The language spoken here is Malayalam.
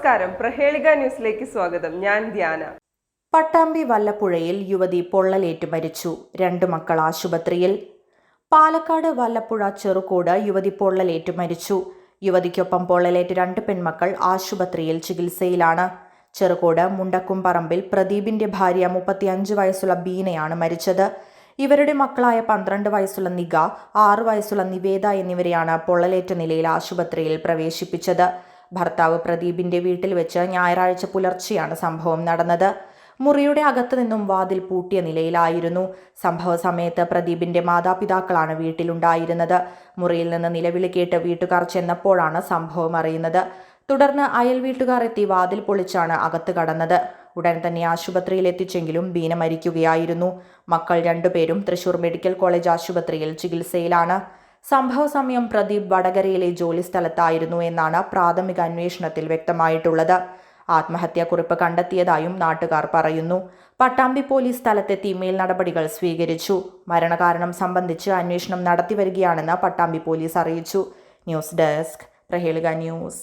നമസ്കാരം. പ്രഹേളിക ന്യൂസിലേക്ക് സ്വാഗതം. ഞാൻ ധ്യാന. പട്ടാമ്പി വല്ലപ്പുഴയിൽ യുവതി പൊള്ളലേറ്റ് മരിച്ചു. രണ്ട് മക്കൾ ആശുപത്രിയിൽ. പാലക്കാട് വല്ലപ്പുഴ ചെറുകോട് യുവതി പൊള്ളലേറ്റ് മരിച്ചു. യുവതിക്കൊപ്പം പൊള്ളലേറ്റ് രണ്ട് പെൺമക്കൾ ആശുപത്രിയിൽ ചികിത്സയിലാണ്. ചെറുകോട് മുണ്ടക്കുംപറമ്പിൽ പ്രദീപിന്റെ ഭാര്യ മുപ്പത്തിയഞ്ച് വയസ്സുള്ള ബീനയാണ് മരിച്ചത്. ഇവരുടെ മക്കളായ പന്ത്രണ്ട് വയസ്സുള്ള നിഗ ആറു വയസ്സുള്ള നിവേദ എന്നിവരെയാണ് പൊള്ളലേറ്റ നിലയിൽ ആശുപത്രിയിൽ പ്രവേശിപ്പിച്ചത്. ഭർത്താവ് പ്രദീപിന്റെ വീട്ടിൽ വെച്ച് ഞായറാഴ്ച പുലർച്ചെയാണ് സംഭവം നടന്നത്. മുറിയുടെ അകത്തു നിന്നും വാതിൽ പൂട്ടിയ നിലയിലായിരുന്നു. സംഭവ സമയത്ത് പ്രദീപിന്റെ മാതാപിതാക്കളാണ് വീട്ടിലുണ്ടായിരുന്നത്. മുറിയിൽ നിന്ന് നിലവിളി കേട്ട് വീട്ടുകാർ ചെന്നപ്പോഴാണ് സംഭവം അറിയുന്നത്. തുടർന്ന് അയൽ വീട്ടുകാർ എത്തി വാതിൽ പൊളിച്ചാണ് അകത്ത് കടന്നത്. ഉടൻ തന്നെ ആശുപത്രിയിൽ എത്തിച്ചെങ്കിലും ബീന മരിക്കുകയായിരുന്നു മക്കൾ രണ്ടുപേരും തൃശൂർ മെഡിക്കൽ കോളേജ് ആശുപത്രിയിൽ ചികിത്സയിലാണ്. സംഭവ സമയം പ്രദീപ് വടകരയിലെ ജോലി സ്ഥലത്തായിരുന്നു എന്നാണ് പ്രാഥമിക അന്വേഷണത്തിൽ വ്യക്തമായിട്ടുള്ളത്. ആത്മഹത്യാക്കുറിപ്പ് കണ്ടെത്തിയതായും നാട്ടുകാർ പറയുന്നു. പട്ടാമ്പി പോലീസ് സ്ഥലത്തെത്തി മേൽ നടപടികൾ സ്വീകരിച്ചു. മരണകാരണം സംബന്ധിച്ച് അന്വേഷണം നടത്തിവരികയാണെന്ന് പട്ടാമ്പി പോലീസ് അറിയിച്ചു. News desk Prahelika news.